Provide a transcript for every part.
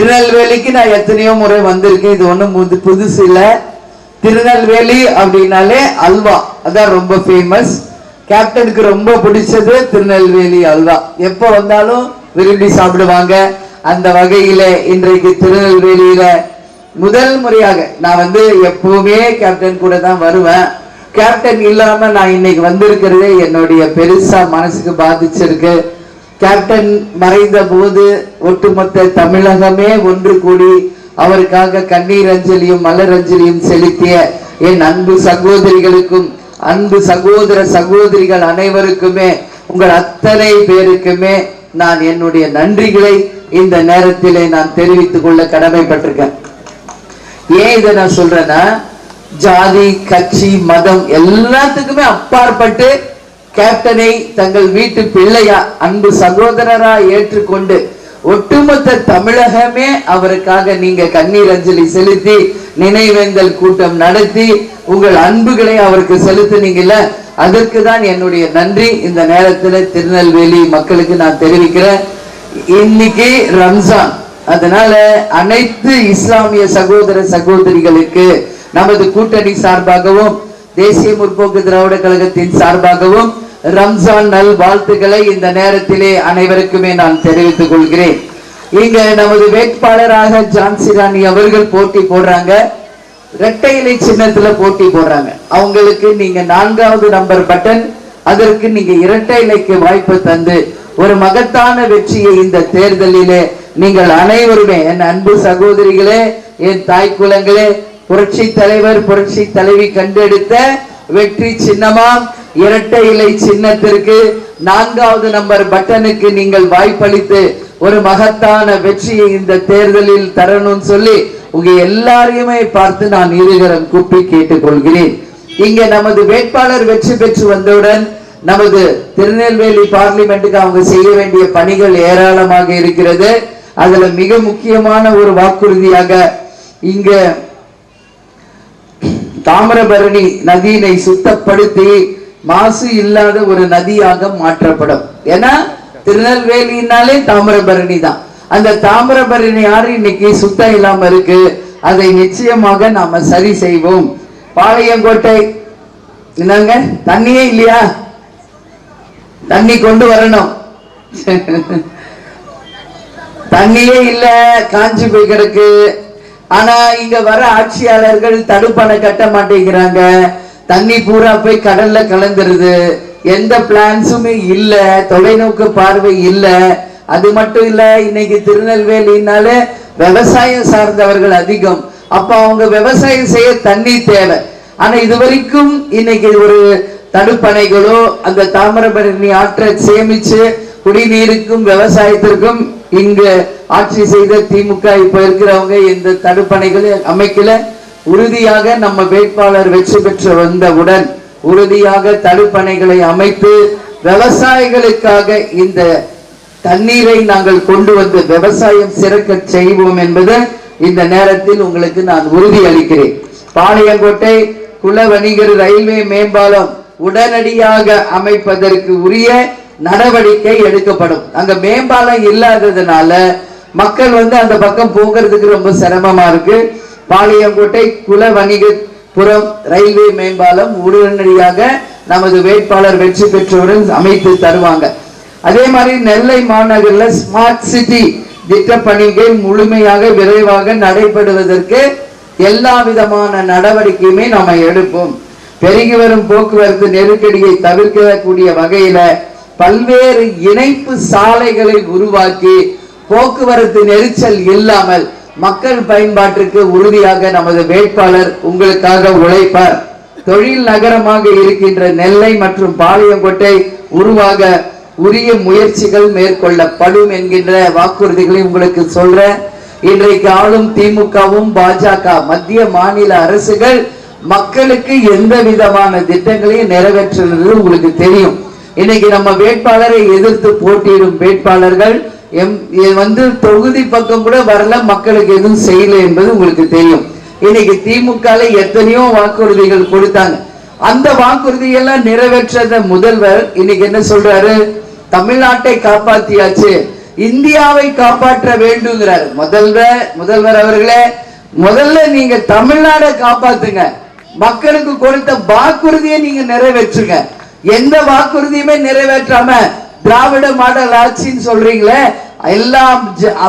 திருநெல்வேலிக்கு நான் எத்தனையோ முறை வந்திருக்கேன். இது ஒன்றும் புது புதுசு இல்லை. திருநெல்வேலி அப்படின்னாலே அல்வா. அதான் ரொம்ப ஃபேமஸ் கேப்டனுக்கு ரொம்ப பிடிச்சது திருநெல்வேலி அல்வா. எப்போ வந்தாலும் விரும்பி சாப்பிடுவாங்க. அந்த வகையில் இன்றைக்கு திருநெல்வேலியில் முதல் முறையாக நான் வந்து எப்பவுமே கேப்டன் கூட தான் வருவேன். கேப்டன் இல்லாமல் நான் இன்னைக்கு வந்திருக்கிறதே என்னுடைய பெருசாக மனசுக்கு பாதிச்சிருக்கு. கேப்டன் மறைந்த போது ஒட்டுமொத்த தமிழகமே ஒன்று கூடி அவருக்காக கண்ணீர் அஞ்சலியும் மலர் அஞ்சலியும் செலுத்திய என் அன்பு சகோதரிகளுக்கும் அன்பு சகோதர சகோதரிகள் அனைவருக்குமே உங்கள் அத்தனை பேருக்குமே நான் என்னுடைய நன்றிகளை இந்த நேரத்திலே நான் தெரிவித்துக் கொள்ள கடமைப்பட்டிருக்கேன். ஏன் இதை நான் சொல்றேன்னா ஜாதி கட்சி மதம் எல்லாத்துக்குமே அப்பாற்பட்டு கேப்டனை தங்கள் வீட்டு பிள்ளையா அன்பு சகோதரரா ஏற்றுக்கொண்டு ஒட்டுமொத்த தமிழகமே அவருக்காக நீங்க கண்ணீர் அஞ்சலி செலுத்தி நினைவேந்தல் கூட்டம் நடத்தி உங்கள் அன்புகளை அவருக்கு செலுத்துனீங்கல்ல அதற்கு தான் என்னுடைய நன்றி. இந்த நேரத்தில் திருநெல்வேலி மக்களுக்கு நான் தெரிவிக்கிறேன். இன்னைக்கு ரம்ஜான். அதனால அனைத்து இஸ்லாமிய சகோதர சகோதரிகளுக்கு நமது கூட்டணி சார்பாகவும் தேசிய முற்போக்கு திராவிட கழகத்தின் சார்பாகவும் ரம்ஜான் நல் வாழ்த்துக்களை இந்த நேரத்திலே அனைவருக்குமே நான் தெரிவித்துக் கொள்கிறேன். இங்க நமது வேட்பாளராக ஜான்சி ராணி அவர்கள் போட்டி போடுறாங்க. இரட்டை இலை சின்னத்துல போட்டி போடுறாங்க. அவங்களுக்கு நீங்க நான்காவது நம்பர் பட்டன் அதற்கு நீங்க இரட்டை இலைக்கு வாய்ப்பு தந்து ஒரு மகத்தான வெற்றியை இந்த தேர்தலிலே நீங்கள் அனைவருமே என் அன்பு சகோதரிகளே என் தாய் குலங்களே புரட்சி தலைவர் புரட்சி தலைவி கண்டெடுத்த வெற்றி சின்னமாம் இரட்டை இலை சின்னத்திற்கு நான்காவது நம்பர் பட்டனுக்கு நீங்கள் வாய்ப்பளித்து ஒரு மகத்தான வெற்றியை இந்த தேர்தலில் தரணும்னு சொல்லி உங்க எல்லாரையுமே பார்த்து நான் இருகரம் கூப்பி கேட்டுக்கொள்கிறேன். இங்க நமது வேட்பாளர் வெற்றி பெற்று வந்தவுடன் நமது திருநெல்வேலி பார்லிமெண்ட்டுக்கு அவங்க செய்ய வேண்டிய பணிகள் ஏராளமாக இருக்கிறது. அதுல மிக முக்கியமான ஒரு வாக்குறுதியாக இங்க தாமிரபரணி நதியினை சுத்தப்படுத்தி மாசு இல்லாத ஒரு நதியாக மாற்றப்படும். ஏன்னா திருநெல்வேலினாலே தாமிரபரணி தான். அந்த தாமிரபரணி ஆறு இன்னைக்கு சுத்தம் இல்லாம இருக்கு. அதை நிச்சயமாக நாம சரி செய்வோம். பாளையங்கோட்டை என்னங்க தண்ணியே இல்லையா? தண்ணி கொண்டு வரணும். தண்ணியே இல்ல காஞ்சி போய் கிடக்கு. ஆனா இங்க வர ஆட்சியாளர்கள் தடுப்பணை கட்ட மாட்டேங்கிறாங்க. தண்ணி பூரா போய் கடல்ல கலந்துருது. எந்த பிளான்ஸுமே இல்ல. தொலைநோக்கு பார்வை இல்ல. அது மட்டும் இல்ல இன்னைக்கு திருநெல்வேலினாலே விவசாயம் சார்ந்தவர்கள் அதிகம். அப்ப அவங்க விவசாயம் செய்ய தண்ணி தேவை. ஆனா இது வரைக்கும் இன்னைக்கு ஒரு தடுப்பணைகளோ அந்த தாமிரபரணி ஆற்றை சேமிச்சு குடிநீருக்கும் விவசாயத்திற்கும் இங்க ஆட்சி செய்த திமுக இப்ப இருக்கிறவங்க இந்த தடுப்பணைகளை அமைக்கல. உறுதியாக நம்ம வேட்பாளர் வெற்றி பெற்று வந்தவுடன் உறுதியாக தடுப்பணைகளை அமைத்து விவசாயிகளுக்காக இந்த தண்ணீரை நாங்கள் கொண்டு வந்து விவசாயம் சிறக்க செய்வோம் என்பது இந்த நேரத்தில் உங்களுக்கு நான் உறுதி அளிக்கிறேன். பாளையங்கோட்டை குல வணிகர் ரயில்வே மேம்பாலம் உடனடியாக அமைப்பதற்கு உரிய நடவடிக்கை எடுக்கப்படும். அங்க மேம்பாலம் இல்லாததுனால மக்கள் வந்து அந்த பக்கம் போகிறதுக்கு ரொம்ப சிரமமா இருக்கு. பாளையங்கோட்டை குல வணிகபுரம் ரயில்வே மேம்பாலம் உடனடியாக நமது வேட்பாளர் வெற்றி பெற்றவுடன் அமைத்து தருவாங்க. அதே மாதிரி நெல்லை மாநகரில் ஸ்மார்ட் சிட்டி திட்டப்பணிகள் முழுமையாக விரைவாக நடைபெறுவதற்கு எல்லா விதமான நடவடிக்கையுமே நாம எடுப்போம். பெருகி வரும் போக்குவரத்து நெருக்கடியை தவிர்க்கக்கூடிய வகையில பல்வேறு இணைப்பு சாலைகளை உருவாக்கி போக்குவரத்து நெரிச்சல் இல்லாமல் மக்கள் பயன்பாட்டிற்கு உறுதியாக நமது வேட்பாளர் உங்களுக்காக உழைப்பார். தொழில் நகரமாக இருக்கின்ற நெல்லை மற்றும் பாளையங்கோட்டை உருவாக உரிய முயற்சிகள் மேற்கொள்ளப்படும் என்கின்ற வாக்குறுதிகளை உங்களுக்கு சொல்றேன். இன்றைக்கு ஆளும் திமுகவும் பாஜக மத்திய மாநில அரசுகள் மக்களுக்கு எந்த விதமான திட்டங்களையும் நிறைவேற்றுறது உங்களுக்கு தெரியும். இன்னைக்கு நம்ம வேட்பாளரை எதிர்த்து போட்டியிடும் வேட்பாளர்கள் எம் வந்து தொகுதி பக்கம் கூட வரல மக்களுக்கு எதுவும் செய்யல என்பது உங்களுக்கு தெரியும். இன்னைக்கு திமுக எத்தனையோ வாக்குறுதிகள் கொடுத்தாங்க. அந்த வாக்குறுதியெல்லாம் நிறைவேற்றாத முதல்வர் இன்னைக்கு என்ன சொல்றாரு? தமிழ்நாட்டை காப்பாத்தியாச்சு. இந்தியாவை காப்பாற்ற வேண்டுங்கிறார். முதல்வர் முதல்வர் அவர்களே முதல்ல நீங்க தமிழ்நாடை காப்பாத்துங்க. மக்களுக்கு கொடுத்த வாக்குறுதியை நீங்க நிறைவேற்றுங்க. எந்த வாக்குறுதியுமே நிறைவேற்றாம திராவிட மாடல் ஆட்சின்னு சொல்றீங்களே எல்லாம்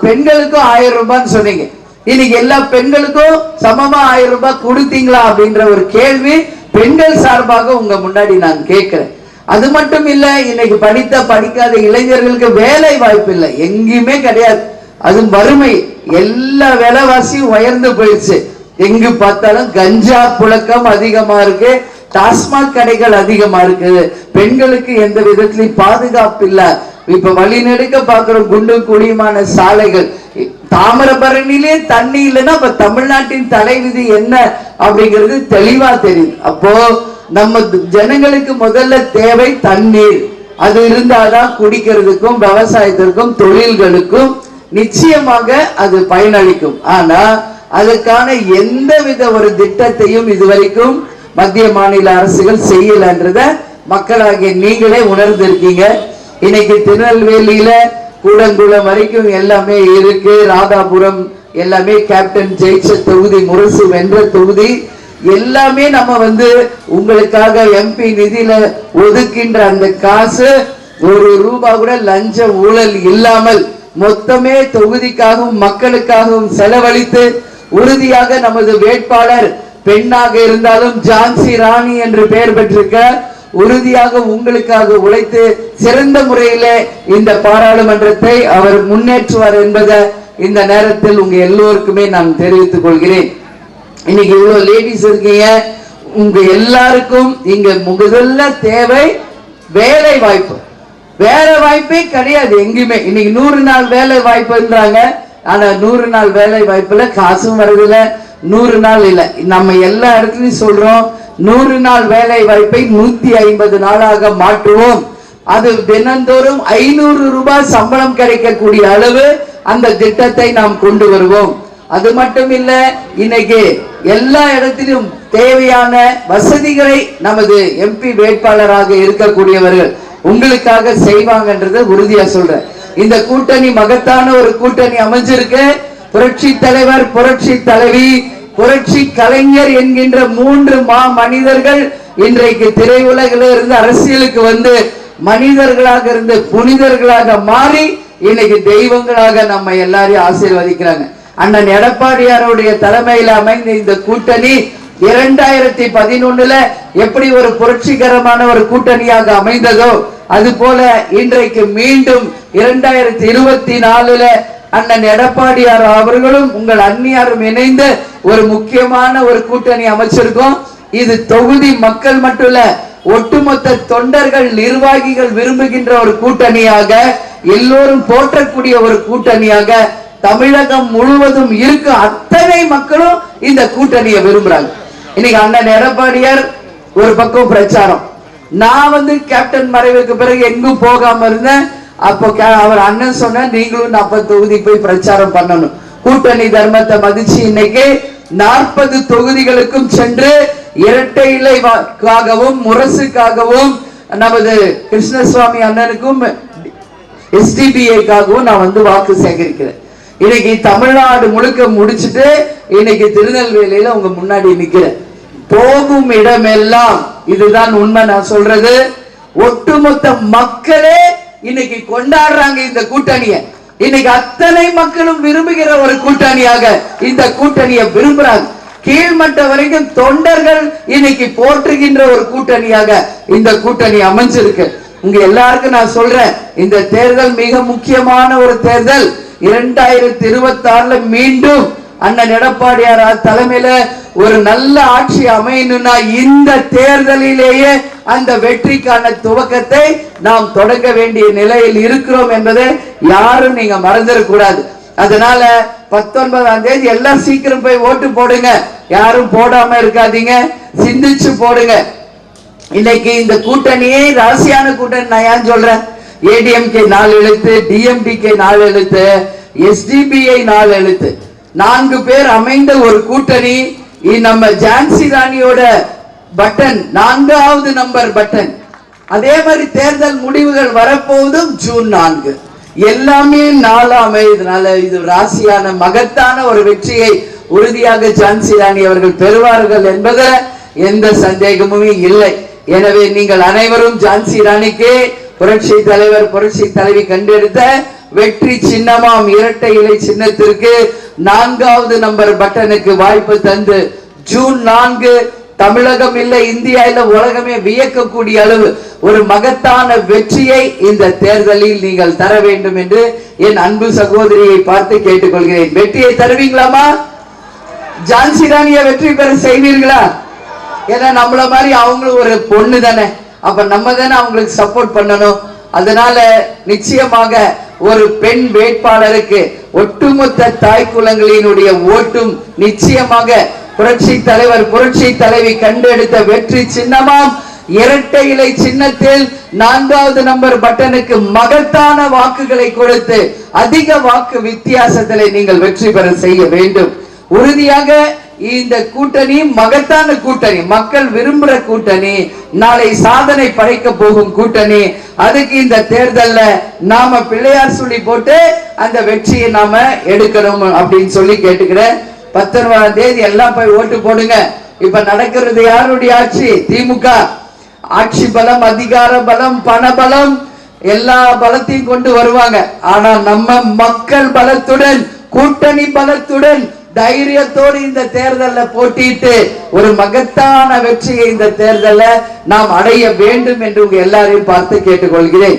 பெண்களுக்கும் ஆயிரம் ரூபான்னு சொன்னீங்க. இன்னைக்கு எல்லா பெண்களுக்கும் சமமா ஆயிரம் ரூபாய் கொடுத்தீங்களா அப்படின்ற ஒரு கேள்வி பெண்கள் சார்பாக உங்க முன்னாடி நான் கேட்கிறேன். அது மட்டும் இல்ல இன்னைக்கு படித்த படிக்காத இளைஞர்களுக்கு வேலை வாய்ப்பு இல்லை. எங்கேயுமே கிடையாது. அது வறுமை. எல்லா விலைவாசியும் உயர்ந்து போயிடுச்சு. எங்கு பார்த்தாலும் கஞ்சா புழக்கம் அதிகமா இருக்கு. டாஸ்மாக் கடைகள் அதிகமா இருக்கு பெண்களுக்கு எந்த விதத்திலையும் பாதுகாப்பு இல்ல இப்ப வழி நெடுக்க பாக்குறோம் குண்டு குழியுமான சாலைகள். தாமிரபரணிலே தண்ணி இல்லைன்னா இப்ப தமிழ்நாட்டின் தலைவிதி என்ன அப்படிங்கிறது தெளிவா தெரியுது அப்போ நம்ம ஜனங்களுக்கு முதல்ல தேவை தண்ணீர். அது இருந்தாதான் குடிக்கிறதுக்கும் விவசாயத்திற்கும் தொழில்களுக்கும் நிச்சயமாக அது பயனளிக்கும். ஆனா அதுக்கான எந்த வித ஒரு திட்டத்தையும் இதுவரைக்கும் மத்திய மாநில அரசுகள் செய்யலன்றத மக்களாகிய நீங்களே உணர்ந்து இருக்கீங்க இன்னைக்கு திருநெல்வேலியில கூடங்குளம் வரைக்கும் எல்லாமே இருக்கு. ராதாபுரம் எல்லாமே கேப்டன் ஜெயிச்ச தொகுதி முரசு வென்ற தொகுதி. எல்லாமே நம்ம வந்து உங்களுக்காக எம்பி நிதியில ஒதுக்கின்ற அந்த காசு ஒரு ரூபா கூட லஞ்ச ஊழல் இல்லாமல் மொத்தமே தொகுதிக்காகவும் மக்களுக்காகவும் செலவழித்து உறுதியாக நமது வேட்பாளர் பெண்ணாக இருந்தாலும் ஜான்சி ராணி என்று பெயர் பெற்றிருக்க உறுதியாக உங்களுக்காக உழைத்து சிறந்த முறையில இந்த பாராளுமன்றத்தை அவர் முன்னேற்றுவார் என்பதை இந்த நேரத்தில் உங்க எல்லோருக்குமே நான் தெரிவித்துக் கொள்கிறேன். இன்னைக்கு இவ்வளவு லேடிஸ் இருக்கீங்க. உங்க எல்லாருக்கும் இங்க முதல்ல தேவை வேலை வாய்ப்பு. வேலை வாய்ப்பே கிடையாது எங்கேயுமே. இன்னைக்கு நூறு நாள் வேலை வாய்ப்புன்றாங்க. ஆனா நூறு நாள் வேலை வாய்ப்புல காசும் வருதில்லை நூறு நாள் இல்லை. நம்ம எல்லா இடத்துலயும் சொல்றோம் நூறு நாள் வேலை வாய்ப்பை நூத்தி ஐம்பது நாளாக மாற்றுவோம். அது தினந்தோறும் ஐநூறு ரூபாய் சம்பளம் கிடைக்கக்கூடிய அளவு அந்த திட்டத்தை நாம் கொண்டு வருவோம். அது மட்டும் இல்ல இன்னைக்கு எல்லா இடத்திலும் தேவையான வசதிகளை நமது எம்பி வேட்பாளராக இருக்கக்கூடியவர்கள் உங்களுக்காக செய்வாங்கன்றத உறுதியா சொல்றேன். இந்த கூட்டணி மகத்தான ஒரு கூட்டணி அமைஞ்சிருக்கு. புரட்சி தலைவர் புரட்சி தலைவி புரட்சி கலைஞர் என்கின்ற மூன்று மா மனிதர்கள் இன்றைக்கு திரையுலகில் இருந்து அரசியலுக்கு வந்து மனிதர்களாக இருந்து புனிதர்களாக மாறி இன்னைக்கு தெய்வங்களாக நம்ம எல்லாரையும் ஆசீர்வதிக்கிறாங்க. அண்ணன் எடப்பாடியாருடைய தலைமையில் அமைந்த இந்த கூட்டணி இரண்டாயிரத்தி பதினொன்னுல எப்படி ஒரு புரட்சிகரமான ஒரு கூட்டணியாக அமைந்ததோ அது போல இன்றைக்கு மீண்டும் இரண்டாயிரத்தி இருபத்தி நாலுல அண்ணன் எடப்பாடியார் அவர்களும் உங்கள் அந்நியாரும் இணைந்து ஒரு முக்கியமான ஒரு கூட்டணி அமைச்சிருக்கோம். இது தொகுதி மக்கள் மட்டும் இல்ல ஒட்டுமொத்த தொண்டர்கள் நிர்வாகிகள் விரும்புகின்ற ஒரு கூட்டணியாக எல்லோரும் போற்றக்கூடிய ஒரு கூட்டணியாக தமிழகம் முழுவதும் இருக்க. அத்தனை மக்களும் இந்த கூட்டணியை விரும்புறாங்க. இன்னைக்கு அண்ணன் எடப்பாடியார் ஒரு பக்கம் பிரச்சாரம். நான் வந்து கேப்டன் மறைவுக்கு பிறகு எங்கும் போகாம இருந்தேன். அப்போ அவர் அண்ணன் சொன்ன நீங்களும் நாற்பது தொகுதி போய் பிரச்சாரம் பண்ணணும். கூட்டணி தர்மத்தை மதிச்சு இன்னைக்கு நாற்பது தொகுதிகளுக்கும் சென்று இரட்டை இலைக்காகவும் முரசுக்காகவும் நமது கிருஷ்ணசுவாமி அண்ணனுக்கும் எஸ்டிபிஐக்காகவும் நான் வந்து வாக்கு சேகரிக்கிறேன். இன்னைக்கு தமிழ்நாடு முழுக்க முடிச்சிட்டு இன்னைக்கு திருநெல்வேலியில உங்க முன்னாடி நிக்கிறேன். போகும் இடமெல்லாம் இதுதான் உண்மை நான் சொல்றது. ஒட்டுமொத்த மக்களே இன்னைக்கு கொண்டாடுறாங்க இந்த கூட்டணியை. இன்னைக்கு அத்தனை மக்களும் விரும்புகிற ஒரு கூட்டணியாக இந்த கூட்டணியை விரும்புறாங்க. கீழ்மட்ட வரைக்கும் தொண்டர்கள் இன்னைக்கு போற்றுகின்ற ஒரு கூட்டணியாக இந்த கூட்டணி அமைஞ்சிருக்கு. உங்க எல்லாருக்கும் நான் சொல்றேன் இந்த தேர்தல் மிக முக்கியமான ஒரு தேர்தல். இரண்டாயிரத்தி இருபத்தி ஆறுல மீண்டும் அண்ணன் எடப்பாடியார் தலைமையில ஒரு நல்ல ஆட்சி அமையணும்னா இந்த தேர்தலிலேயே அந்த வெற்றிக்கான துவக்கத்தை நாம் தொடங்க வேண்டிய நிலையில் இருக்கிறோம் என்பதை யாரும் நீங்க மறந்துடக்கூடாது அதனால பத்தொன்பதாம் தேதி எல்லாம் சீக்கிரம் போய் ஓட்டு போடுங்க. யாரும் போடாம இருக்காதீங்க. சிந்திச்சு போடுங்க. இன்னைக்கு இந்த கூட்டணியே ராசியான கூட்டணி நான் ஏன் சொல்றேன்? ஏடிஎம்கே நாலு எழுத்து டிஎம்டிகே நாலு எழுத்து எஸ்டிபிஐ நாலு எழுத்து. நான்கு பேர் அமைந்த ஒரு கூட்டணி. இ- நம்ம ஜான்சி ராணியோட பட்டன் நான்காவது நம்பர் பட்டன். அதே மாதிரி தேர்தல் முடிவுகள் வரப்போவதும் ஜூன் நான்கு. எல்லாமே நாளா இதனால இது ராசியான மகத்தான ஒரு வெற்றியை உறுதியாக ஜான்சி ராணி அவர்கள் பெறுவார்கள் என்பதில் எந்த சந்தேகமுமே இல்லை. எனவே நீங்கள் அனைவரும் ஜான்சி ராணிக்கு புரட்சி தலைவர் புரட்சி தலைவி கண்டெடுத்த வெற்றி சின்னமாம் இரட்டை இலை சின்னத்திற்கு நான்காவது நம்பர் பட்டனுக்கு வாய்ப்பு தந்து ஜூன் நான்கு தமிழகம் இல்லை இந்தியா இல்ல உலகமே வியக்கக்கூடிய அளவு ஒரு மகத்தான வெற்றியை இந்த தேர்தலில் நீங்கள் தர வேண்டும் என்று என் அன்பு சகோதரியை பார்த்து கேட்டுக்கொள்கிறேன். வெற்றியை தருவீங்களாமா ஜான்சி ராணிய வெற்றி பெற செய்வீர்களா? ஏன்னா நம்மள மாதிரி அவங்களும் ஒரு பொண்ணு தானே அப்ப நம்ம தானே அவங்களுக்கு சப்போர்ட் பண்ணணும். அதனால நிச்சயமாக ஒரு பெண் வேட்பாளருக்கு ஒட்டுமொத்த தாய் குலங்களினுடைய ஓட்டும் நிச்சயமாக புரட்சி தலைவர் புரட்சி தலைவி கண்டெடுத்த வெற்றி சின்னமாம். இரட்டை இலை சின்னத்தில் நான்காவது நம்பர் பட்டனுக்கு மகத்தான வாக்குகளை கொடுத்து அதிக வாக்கு வித்தியாசத்திலே நீங்கள் வெற்றி பெற செய்ய வேண்டும். உறுதியாக இந்த கூட்டணி மகத்தான கூட்டணி. மக்கள் விரும்புற கூட்டணி. நாளை சாதனை படைக்க போகும் கூட்டணி. அதுக்கு இந்த தேர்தல்ல நாம பிள்ளையார் சொல்லி போட்டு அந்த வெற்றியை நாம எடுக்கணும் அப்படின்னு சொல்லி கேட்டுக்கிறேன் பத்தொன்பதாம் தேதி எல்லாம் போய் ஓட்டு போடுங்க. இப்ப நடக்கிறது யாருடைய ஆட்சி? திமுக. ஆட்சி பலம் அதிகார பலம் பண பலம் எல்லா பலத்தையும் கொண்டு வருவாங்க. ஆனா நம்ம மக்கள் பலத்துடன் கூட்டணி பலத்துடன் தைரியத்தோடு இந்த தேர்தலில் போட்டியிட்டு ஒரு மகத்தான வெற்றியை இந்த தேர்தலில் நாம் அடைய வேண்டும் என்று உங்க எல்லாரையும் பார்த்து கேட்டுக்கொள்கிறேன்.